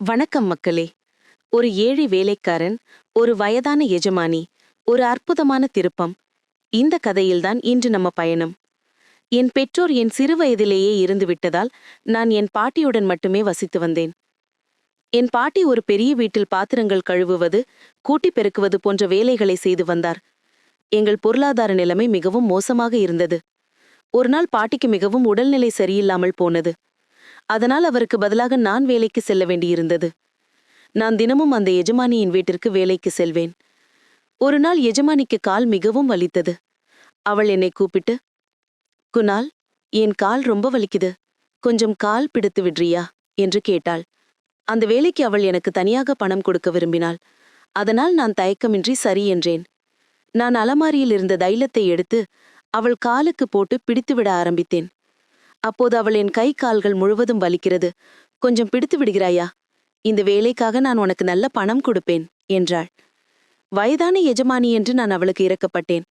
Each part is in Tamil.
வணக்கம் மக்களே. ஒரு ஏழை வேலைக்காரன் ஒரு வயதான எஜமானி ஒரு அற்புதமான திருப்பம். இந்த கதையில்தான் இன்று நம்ம பயணம். என் பெற்றோர் என் சிறு வயதிலேயே இருந்து விட்டதால் நான் என் பாட்டியுடன் மட்டுமே வசித்து வந்தேன். என் பாட்டி ஒரு பெரிய வீட்டில் பாத்திரங்கள் கழுவுவது கூட்டி பெருக்குவது போன்ற வேலைகளை செய்து வந்தார். எங்கள் பொருளாதார நிலைமை மிகவும் மோசமாக இருந்தது. ஒரு நாள் பாட்டிக்கு மிகவும் உடல்நிலை சரியில்லாமல் போனது. அதனால் அவருக்கு பதிலாக நான் வேலைக்கு செல்ல வேண்டியிருந்தது. நான் தினமும் அந்த எஜமானியின் வீட்டிற்கு வேலைக்கு செல்வேன். ஒரு நாள் எஜமானிக்கு கால் மிகவும் வலித்தது. அவள் என்னை கூப்பிட்டு குணால் என் கால் ரொம்ப வலிக்குது. கொஞ்சம் கால் பிடித்து விடுறியா? என்று கேட்டாள். அந்த வேலைக்கு அவள் எனக்கு தனியாக பணம் கொடுக்க விரும்பினாள். அதனால் நான் தயக்கமின்றி சரி என்றேன். நான் அலமாரியில் இருந்த தைலத்தை எடுத்து அவள் காலுக்கு போட்டு பிடித்துவிட ஆரம்பித்தேன். அப்போது அவள் என் கை கால்கள் முழுவதும் வலிக்கிறது. கொஞ்சம் பிடித்து விடுகிறாயா? இந்த வேலைக்காக நான் உனக்கு நல்ல பணம் கொடுப்பேன் என்றாள். வயதான எஜமானி என்று நான் அவளுக்கு இறக்கப்பட்டேன்.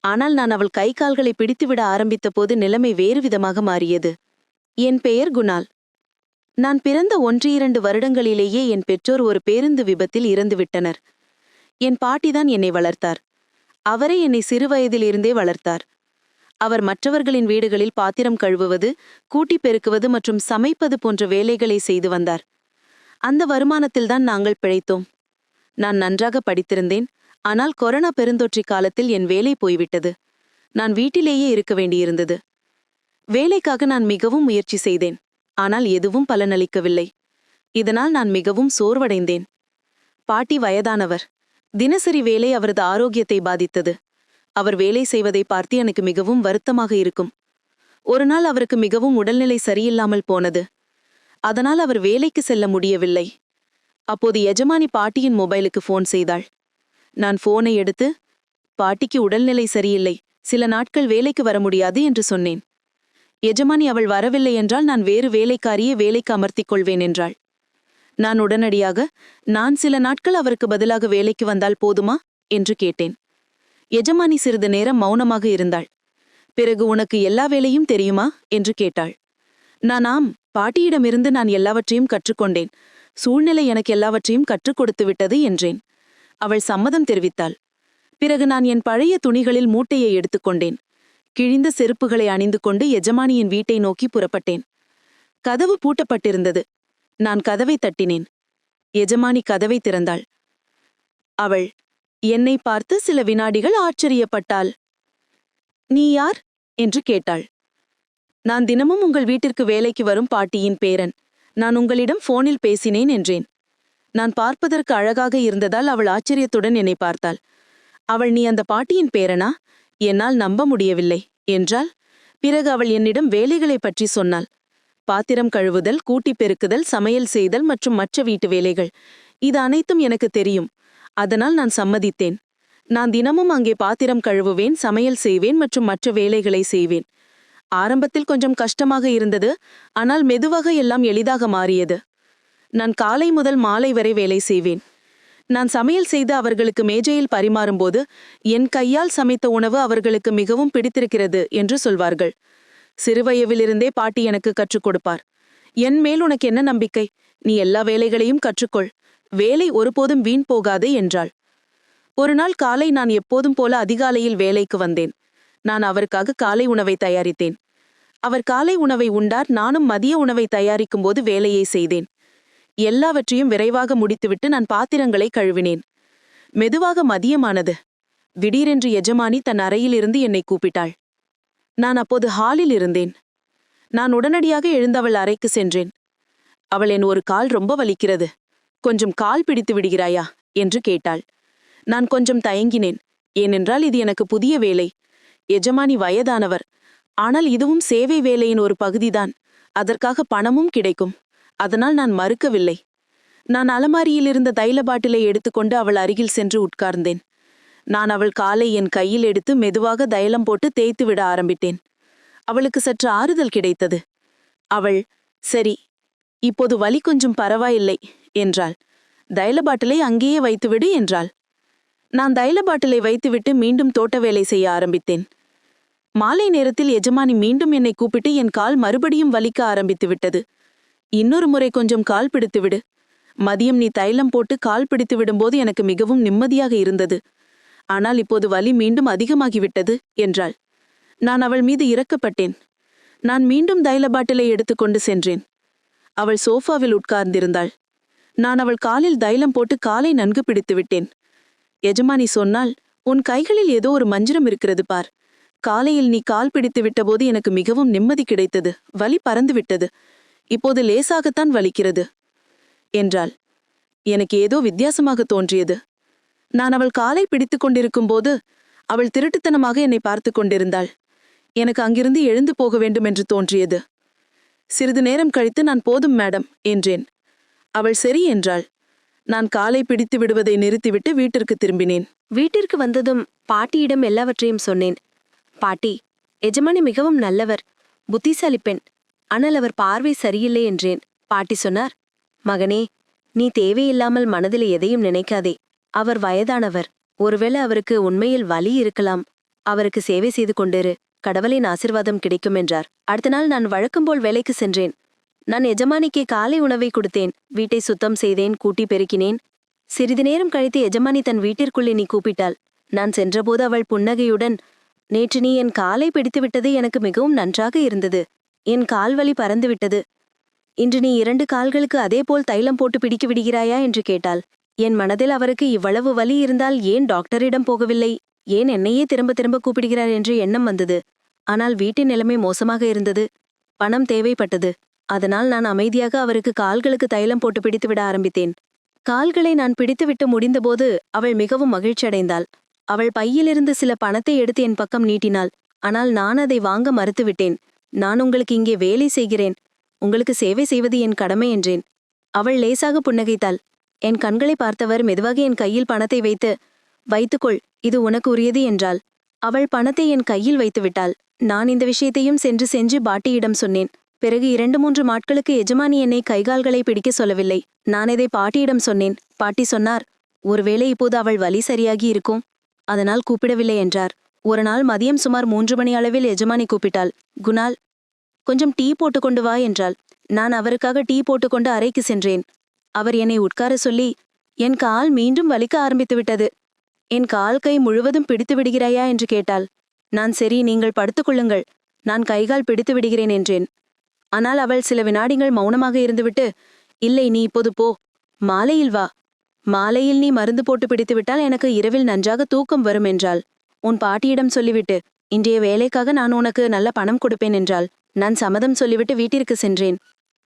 ஆனால் நான் அவள் கை கால்களை பிடித்துவிட ஆரம்பித்த போது நிலைமை வேறு விதமாக மாறியது. என் பெயர் குணால். நான் பிறந்த ஒன்று இரண்டு வருடங்களிலேயே என் பெற்றோர் ஒரு பேருந்து விபத்தில் இறந்துவிட்டனர் என் பாட்டிதான் என்னை வளர்த்தார். அவரே என்னை சிறுவயதிலிருந்தே வளர்த்தார். அவர் மற்றவர்களின் வீடுகளில் பாத்திரம் கழுவுவது கூட்டி பெருக்குவது மற்றும் சமைப்பது போன்ற வேலைகளை செய்து வந்தார். அந்த வருமானத்தில்தான் நாங்கள் பிழைத்தோம். நான் நன்றாக படித்திருந்தேன். ஆனால் கொரோனா பெருந்தொற்றி காலத்தில் என் வேலை போய்விட்டது. நான் வீட்டிலேயே இருக்க வேண்டியிருந்தது. வேலைக்காக நான் மிகவும் முயற்சி செய்தேன். ஆனால் எதுவும் பலனளிக்கவில்லை. இதனால் நான் மிகவும் சோர்வடைந்தேன். பாட்டி வயதானவர். தினசரி வேலை அவரது ஆரோக்கியத்தை பாதித்தது. அவர் வேலை செய்வதை பார்த்து எனக்கு மிகவும் வருத்தமாக இருக்கும். ஒரு நாள் அவருக்கு மிகவும் உடல்நிலை சரியில்லாமல் போனது. அதனால் அவர் வேலைக்கு செல்ல முடியவில்லை. அப்போது எஜமானி பாட்டியின் மொபைலுக்கு ஃபோன் செய்தாள். நான் ஃபோனை எடுத்து பாட்டிக்கு உடல்நிலை சரியில்லை. சில நாட்கள் வேலைக்கு வர முடியாது என்று சொன்னேன். எஜமானி அவள் வரவில்லை என்றால் நான் வேறு வேலைக்காரியே வேலைக்கு அமர்த்திக் கொள்வேன் என்றாள். நான் உடனடியாக நான் சில நாட்கள் அவருக்கு பதிலாக வேலைக்கு வந்தால் போதுமா? என்று கேட்டேன். எஜமானி சிறிது நேரம் மௌனமாக இருந்தாள். பிறகு உனக்கு எல்லா வேலையும் தெரியுமா? என்று கேட்டாள். நான் ஆம் பாட்டியிடமிருந்து நான் எல்லாவற்றையும் கற்றுக்கொண்டேன். சூழ்நிலை எனக்கு எல்லாவற்றையும் கற்றுக் கொடுத்து விட்டது என்றேன். அவள் சம்மதம் தெரிவித்தாள். பிறகு நான் என் பழைய துணிகளில் மூட்டையை எடுத்துக்கொண்டேன் கிழிந்த செருப்புகளை அணிந்து கொண்டு எஜமானியின் வீட்டை நோக்கி புறப்பட்டேன். கதவு பூட்டப்பட்டிருந்தது. நான் கதவை தட்டினேன். எஜமானி கதவை திறந்தாள். அவள் என்னை பார்த்து சில வினாடிகள் ஆச்சரியப்பட்டாள். நீ யார்? என்று கேட்டாள். நான் தினமும் உங்கள் வீட்டிற்கு வேலைக்கு வரும் பாட்டியின் பேரன். நான் உங்களிடம் போனில் பேசினேன் என்றேன். நான் பார்ப்பதற்கு அழகாக இருந்ததால் அவள் ஆச்சரியத்துடன் என்னை பார்த்தாள். அவள் நீ அந்த பாட்டியின் பேரனா? என்னால் நம்ப முடியவில்லை என்றால் பிறகு அவள் என்னிடம் வேலைகளைப் பற்றி சொன்னாள். பாத்திரம் கழுவுதல் கூட்டி பெருக்குதல் சமையல் செய்தல் மற்றும் மற்ற வீட்டு வேலைகள். இது அனைத்தும் எனக்கு தெரியும். அதனால் நான் சம்மதித்தேன். நான் தினமும் அங்கே பாத்திரம் கழுவுவேன் சமையல் செய்வேன் மற்றும் மற்ற வேலைகளை செய்வேன். ஆரம்பத்தில் கொஞ்சம் கஷ்டமாக இருந்தது ஆனால் மெதுவாக எல்லாம் எளிதாக மாறியது. நான் காலை முதல் மாலை வரை வேலை செய்வேன். நான் சமையல் செய்து அவர்களுக்கு மேஜையில் பரிமாறும்போது என் கையால் சமைத்த உணவு அவர்களுக்கு மிகவும் பிடித்திருக்கிறது என்று சொல்வார்கள். சிறுவயவிலிருந்தே பாட்டி எனக்கு கற்றுக் கொடுப்பார். என் மேல் உனக்கு என்ன நம்பிக்கை? நீ எல்லா வேலைகளையும் கற்றுக்கொள். வேலை ஒருபோதும் வீண் போகாது என்றாள். ஒரு நாள் காலை நான் எப்போதும் போல அதிகாலையில் வேலைக்கு வந்தேன். நான் அவருக்காக காலை உணவை தயாரித்தேன். அவர் காலை உணவை உண்டார் நானும் மதிய உணவை தயாரிக்கும்போது வேலையை செய்தேன். எல்லாவற்றையும் விரைவாக முடித்துவிட்டு நான் பாத்திரங்களை கழுவினேன். மெதுவாக மதியமானது. திடீரென்று எஜமானி தன் அறையிலிருந்து என்னை கூப்பிட்டாள். நான் அப்போது ஹாலில் இருந்தேன். நான் உடனடியாக எழுந்தவள் அறைக்கு சென்றேன். அவள் என் ஒரு கால் ரொம்ப வலிக்கிறது. கொஞ்சம் கால் பிடித்து விடுகிறாயா? என்று கேட்டாள். நான் கொஞ்சம் தயங்கினேன். ஏனென்றால் இது எனக்கு புதிய வேலை. எஜமானி வயதானவர். ஆனால் இதுவும் சேவை வேலையின் ஒரு பகுதிதான். அதற்காக பணமும் கிடைக்கும். அதனால் நான் மறுக்கவில்லை. நான் அலமாரியில் இருந்த தைல பாட்டிலை எடுத்துக்கொண்டு அவள் அருகில் சென்று உட்கார்ந்தேன். நான் அவள் காலை என் கையில் எடுத்து மெதுவாக தைலம் போட்டு தேய்த்து விட ஆரம்பித்தேன். அவளுக்கு சற்று ஆறுதல் கிடைத்தது. அவள் சரி இப்போது வலி கொஞ்சம் பரவாயில்லை. என்றாள். தைல பாட்டிலை அங்கேயே வைத்துவிடு என்றாள். நான் தைல பாட்டிலை வைத்துவிட்டு மீண்டும் தோட்ட வேலை செய்ய ஆரம்பித்தேன். மாலை நேரத்தில் எஜமானி மீண்டும் என்னை கூப்பிட்டு என் கால் மறுபடியும் வலிக்க ஆரம்பித்து விட்டது. இன்னொரு முறை கொஞ்சம் கால் பிடித்துவிடு. மதியம் நீ தைலம் போட்டு கால் பிடித்து விடும்போது எனக்கு மிகவும் நிம்மதியாக இருந்தது. ஆனால் இப்போது வலி மீண்டும் அதிகமாகிவிட்டது என்றாள். நான் அவள் மீது இறக்கப்பட்டேன் நான் மீண்டும் தைல பாட்டிலை எடுத்துக்கொண்டு சென்றேன். அவள் சோஃபாவில் உட்கார்ந்திருந்தாள். நான் அவள் காலில் தைலம் போட்டு காலை நன்கு பிடித்து விட்டேன். எஜமானி சொன்னால் உன் கைகளில் ஏதோ ஒரு மஞ்சரம் இருக்கிறது பார். காலையில் நீ கால் பிடித்து விட்டபோது எனக்கு மிகவும் நிம்மதி கிடைத்தது. வலி பறந்து விட்டது. இப்போது லேசாகத்தான் வலிக்கிறது. என்றாள். எனக்கு ஏதோ வித்தியாசமாக தோன்றியது. நான் அவள் காலை பிடித்துக் கொண்டிருக்கும்போது அவள் திருட்டுத்தனமாக என்னை பார்த்து கொண்டிருந்தாள். எனக்கு அங்கிருந்து எழுந்து போக வேண்டும் என்று தோன்றியது. சிறிது நேரம் கழித்து நான் போதும் மேடம் என்றேன். அவள் சரி என்றாள். நான் காலை பிடித்து விடுவதை நிறுத்திவிட்டு வீட்டிற்கு திரும்பினேன். வீட்டிற்கு வந்ததும் பாட்டியிடம் எல்லாவற்றையும் சொன்னேன். பாட்டி எஜமானி மிகவும் நல்லவர் புத்திசாலி பெண். ஆனால் அவர் பார்வை சரியில்லை என்றேன். பாட்டி சொன்னார் மகனே நீ தேவையில்லாமல் மனதில் எதையும் நினைக்காதே. அவர் வயதானவர். ஒருவேளை அவருக்கு உண்மையில் வலி இருக்கலாம். அவருக்கு சேவை செய்து கொண்டிரு. கடவுளின் ஆசிர்வாதம் கிடைக்கும் என்றார். அடுத்த நாள் நான் வழக்கம்போல் வேலைக்கு சென்றேன். நான் எஜமானிக்கு காலை உணவை கொடுத்தேன். வீட்டை சுத்தம் செய்தேன் கூட்டி பெருக்கினேன். சிறிது நேரம் கழித்து எஜமானி தன் வீட்டிற்குள்ளே நீ கூப்பிட்டாள். நான் சென்றபோது அவள் புன்னகையுடன் நேற்று நீ என் காலை பிடித்துவிட்டது எனக்கு மிகவும் நன்றாக இருந்தது. என் கால் வலி பறந்துவிட்டது. இன்று நீ இரண்டு கால்களுக்கு அதேபோல் தைலம் போட்டு பிடிக்க விடுகிறாயா? என்று கேட்டாள். என் மனதில் அவருக்கு இவ்வளவு வலி இருந்தால் ஏன் டாக்டரிடம் போகவில்லை? ஏன் என்னையே திரும்ப திரும்ப கூப்பிடுகிறார்? என்று எண்ணம் வந்தது. ஆனால் வீட்டின் நிலைமை மோசமாக இருந்தது. பணம் தேவைப்பட்டது. அதனால் நான் அமைதியாக அவருக்கு கால்களுக்கு தைலம் போட்டு பிடித்துவிட ஆரம்பித்தேன். கால்களை நான் பிடித்துவிட்டு முடிந்தபோது அவள் மிகவும் மகிழ்ச்சியடைந்தாள். அவள் பையிலிருந்து சில பணத்தை எடுத்து என் பக்கம் நீட்டினாள். ஆனால் நான் அதை வாங்க மறுத்துவிட்டேன் நான் உங்களுக்கு இங்கே வேலை செய்கிறேன். உங்களுக்கு சேவை செய்வது என் கடமை என்றேன். அவள் லேசாக புன்னகைத்தாள். என் கண்களை பார்த்தவர் மெதுவாக என் கையில் பணத்தை வைத்து வைத்துக்கொள் இது உனக்கு உரியது என்றாள். அவள் பணத்தை என் கையில் வைத்துவிட்டாள். நான் இந்த விஷயத்தையும் சென்று செஞ்சு பாட்டியிடம் சொன்னேன். பிறகு இரண்டு மூன்று நாட்களுக்கு எஜமானி என்னை கைகால்களை பிடிக்க சொல்லவில்லை. நான் இதை பாட்டியிடம் சொன்னேன். பாட்டி சொன்னார் ஒருவேளை இப்போது அவள் வலி சரியாகி இருக்கும். அதனால் கூப்பிடவில்லை என்றார். ஒரு நாள் மதியம் சுமார் மூன்று மணி அளவில் எஜமானி கூப்பிட்டாள் குணால் கொஞ்சம் டீ போட்டுக்கொண்டு வா என்றாள். நான் அவருக்காக டீ போட்டுக்கொண்டு அறைக்கு சென்றேன். அவர் என்னை உட்கார சொல்லி என் கால் மீண்டும் வலிக்க ஆரம்பித்து விட்டது. என் கால் கை முழுவதும் பிடித்து விடுகிறாயா? என்று கேட்டாள். நான் சரி நீங்கள் படுத்துக்கொள்ளுங்கள் நான் கைகால் பிடித்து விடுகிறேன் என்றேன். ஆனால் அவள் சில வினாடிகள் மௌனமாக இருந்துவிட்டு இல்லை நீ இப்போது போ. மாலையில் வா. மாலையில் நீ மருந்து போட்டு பிடித்துவிட்டால் எனக்கு இரவில் நன்றாக தூக்கம் வரும் என்றாள். உன் பாட்டியிடம் சொல்லிவிட்டு இன்றைய வேலைக்காக நான் உனக்கு நல்ல பணம் கொடுப்பேன் என்றாள். நான் சம்மதம் சொல்லிவிட்டு வீட்டிற்கு சென்றேன்.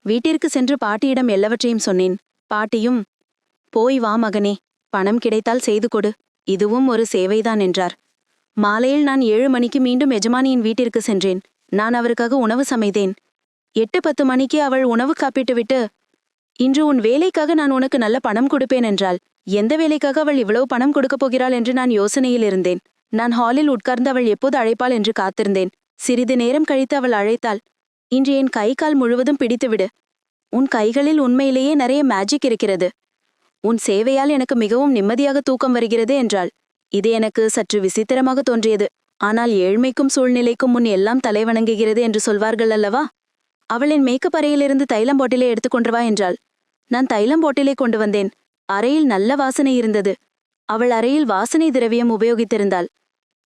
வீட்டிற்கு சென்று பாட்டியிடம் எல்லாவற்றையும் சொன்னேன். பாட்டியும் போய் வா மகனே. பணம் கிடைத்தால் செய்து கொடு. இதுவும் ஒரு சேவைதான் என்றார். மாலையில் நான் ஏழு மணிக்கு மீண்டும் எஜமானியின் வீட்டிற்கு சென்றேன். நான் அவருக்காக உணவு சமைத்தேன். எட்டு பத்து மணிக்கு அவள் உணவு காப்பிட்டு விட்டு இன்று உன் வேலைக்காக நான் உனக்கு நல்ல பணம் கொடுப்பேன் என்றாள். எந்த வேலைக்காக அவள் இவ்வளவு பணம் கொடுக்கப் போகிறாள் என்று நான் யோசனையில் இருந்தேன். நான் ஹாலில் உட்கார்ந்து அவள் எப்போது அழைப்பாள் என்று காத்திருந்தேன். சிறிது நேரம் கழித்து அவள் அழைத்தாள். இன்று என் கை கால் முழுவதும் பிடித்துவிடு. உன் கைகளில் உண்மையிலேயே நிறைய மேஜிக் இருக்கிறது. உன் சேவையால் எனக்கு மிகவும் நிம்மதியாக தூக்கம் வருகிறது என்றாள். இது எனக்கு சற்று விசித்திரமாக தோன்றியது. ஆனால் ஏழ்மைக்கும் சூழ்நிலைக்கும் முன் எல்லாம் தலைவணங்குகிறது என்று சொல்வார்கள் அல்லவா? அவளின் மேக்கப் அறையிலிருந்து தைலம் போட்டிலே எடுத்துக்கொண்டு வா என்றாள். நான் தைலம் போட்டிலே கொண்டு வந்தேன். அறையில் நல்ல வாசனை இருந்தது. அவள் அறையில் வாசனை திரவியம் உபயோகித்திருந்தாள்.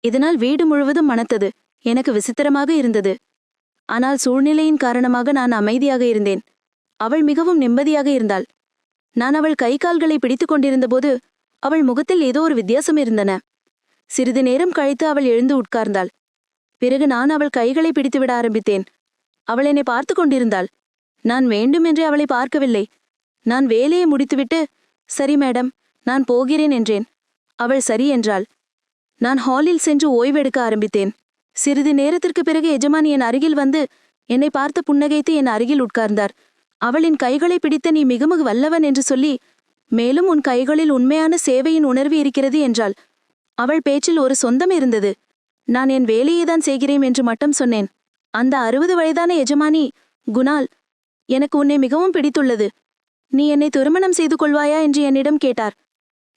இதனால் வீடு முழுவதும் மணத்தது. எனக்கு விசித்திரமாக இருந்தது. ஆனால் சூழ்நிலையின் காரணமாக நான் அமைதியாக இருந்தேன். அவள் மிகவும் நிம்மதியாக இருந்தாள். நான் அவள் கை கால்களை பிடித்துக் கொண்டிருந்தபோது அவள் முகத்தில் ஏதோ ஒரு வித்தியாசம் இருந்தன. சிறிது நேரம் கழித்து அவள் எழுந்து உட்கார்ந்தாள். பிறகு நான் அவள் கைகளை பிடித்துவிட ஆரம்பித்தேன். அவள் என்னை பார்த்து கொண்டிருந்தாள். நான் வேண்டுமென்றே அவளை பார்க்கவில்லை. நான் வேலையை முடித்துவிட்டு சரி மேடம் நான் போகிறேன் என்றேன். அவள் சரி என்றாள். நான் ஹாலில் சென்று ஓய்வெடுக்க ஆரம்பித்தேன். சிறிது நேரத்திற்கு பிறகு எஜமான் என் அருகில் வந்து என்னை பார்த்து புன்னகைத்து என் அருகில் உட்கார்ந்தார். அவளின் கைகளை பிடித்த நீ மிகமிக வல்லவன் என்று சொல்லி மேலும் உன் கைகளில் உண்மையான சேவையின் உணர்வு இருக்கிறது என்றாள். அவள் பேச்சில் ஒரு சொந்தம் இருந்தது. நான் என் வேலையை தான் செய்கிறேன் என்று மட்டும் சொன்னேன். அந்த அறுபது வயதான எஜமானி குணால் எனக்கு உன்னை மிகவும் பிடித்துள்ளது. நீ என்னை திருமணம் செய்து கொள்வாயா என்று என்னிடம் கேட்டார்.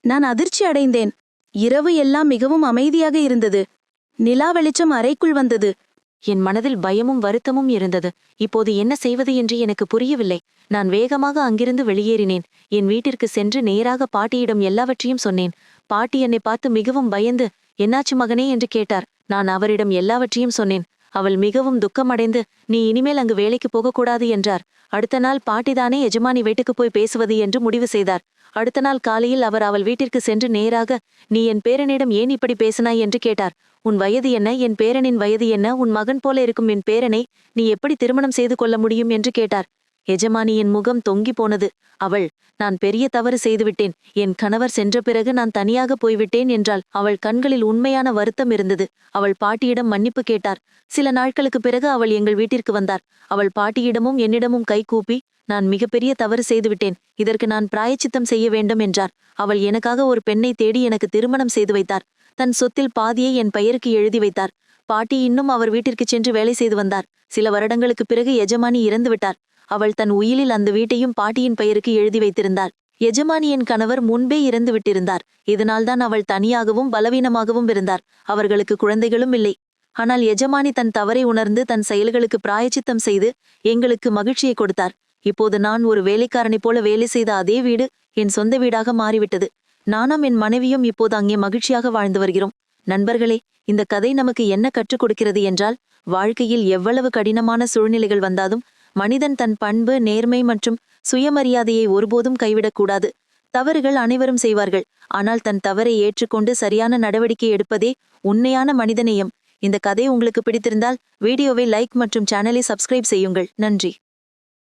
நான் அதிர்ச்சி அடைந்தேன். இரவு எல்லாம் மிகவும் அமைதியாக இருந்தது. நிலா வெளிச்சம் அறைக்குள் வந்தது. என் மனதில் பயமும் வருத்தமும் இருந்தது. இப்போது என்ன செய்வது என்று எனக்கு புரியவில்லை. நான் வேகமாக அங்கிருந்து வெளியேறினேன். என் வீட்டிற்கு சென்று நேராக பாட்டியிடம் எல்லாவற்றையும் சொன்னேன். பாட்டி என்னை பார்த்து மிகவும் பயந்து என்னாச்சு மகனே? என்று கேட்டார். நான் அவரிடம் எல்லாவற்றையும் சொன்னேன். அவள் மிகவும் துக்கமடைந்து நீ இனிமேல் அங்கு வேலைக்கு போகக்கூடாது என்றார். அடுத்த நாள் பாட்டிதானே எஜமானி வீட்டுக்கு போய் பேசுவது என்று முடிவு செய்தார். அடுத்த நாள் காலையில் அவர் அவள் வீட்டிற்கு சென்று நேராக நீ என் பேரனிடம் ஏன் இப்படி பேசினாய்? என்று கேட்டார். உன் வயது என்ன? என் பேரனின் வயது என்ன? உன் மகன் போல இருக்கும் என் பேரனை நீ எப்படி திருமணம் செய்து கொள்ள முடியும்? என்று கேட்டார். எஜமானியின் முகம் தொங்கி போனது. அவள் நான் பெரிய தவறு செய்துவிட்டேன். என் கணவர் சென்ற பிறகு நான் தனியாக போய்விட்டேன் என்றாள். அவள் கண்களில் உண்மையான வருத்தம் இருந்தது. அவள் பாட்டியிடம் மன்னிப்பு கேட்டார். சில நாட்களுக்கு பிறகு அவள் எங்கள் வீட்டிற்கு வந்தார். அவள் பாட்டியிடமும் என்னிடமும் கை கூப்பி நான் மிகப்பெரிய தவறு செய்துவிட்டேன். இதற்கு நான் பிராயச்சித்தம் செய்ய வேண்டும் என்றார். அவள் எனக்காக ஒரு பெண்ணை தேடி எனக்கு திருமணம் செய்து வைத்தார். தன் சொத்தில் பாதியை என் பெயருக்கு எழுதி வைத்தார். பாட்டி இன்னும் அவர் வீட்டிற்கு சென்று வேலை செய்து வந்தார். சில வருடங்களுக்குப் பிறகு எஜமானி இறந்துவிட்டார். அவள் தன் உயிலில் அந்த வீட்டையும் பாட்டியின் பெயருக்கு எழுதி வைத்திருந்தார் எஜமானியின் கணவர் முன்பே இறந்து விட்டிருந்தார். இதனால்தான் அவள் தனியாகவும் பலவீனமாகவும் இருந்தார். அவர்களுக்கு குழந்தைகளும் இல்லை. ஆனால் எஜமானி தன் தவறை உணர்ந்து தன் செயல்களுக்கு பிராயச்சித்தம் செய்து எங்களுக்கு மகிழ்ச்சியை கொடுத்தார். இப்போது நான் ஒரு வேலைக்காரனைப் போல வேலை செய்த அதே வீடு என் சொந்த வீடாக மாறிவிட்டது. நானும் என் மனைவியும் இப்போது அங்கே மகிழ்ச்சியாக வாழ்ந்து வருகிறோம். நண்பர்களே இந்த கதை நமக்கு என்ன கற்றுக் கொடுக்கிறது என்றால் வாழ்க்கையில் எவ்வளவு கடினமான சூழ்நிலைகள் வந்தாலும் மனிதன் தன் பண்பு நேர்மை மற்றும் சுயமரியாதையை ஒருபோதும் கைவிடக்கூடாது. தவறுகள் அனைவரும் செய்வார்கள். ஆனால் தன் தவறை ஏற்றுக்கொண்டு சரியான நடவடிக்கை எடுப்பதே உண்மையான மனிதநேயம். இந்த கதை உங்களுக்கு பிடித்திருந்தால் வீடியோவை லைக் மற்றும் சேனலை சப்ஸ்கிரைப் செய்யுங்கள். நன்றி.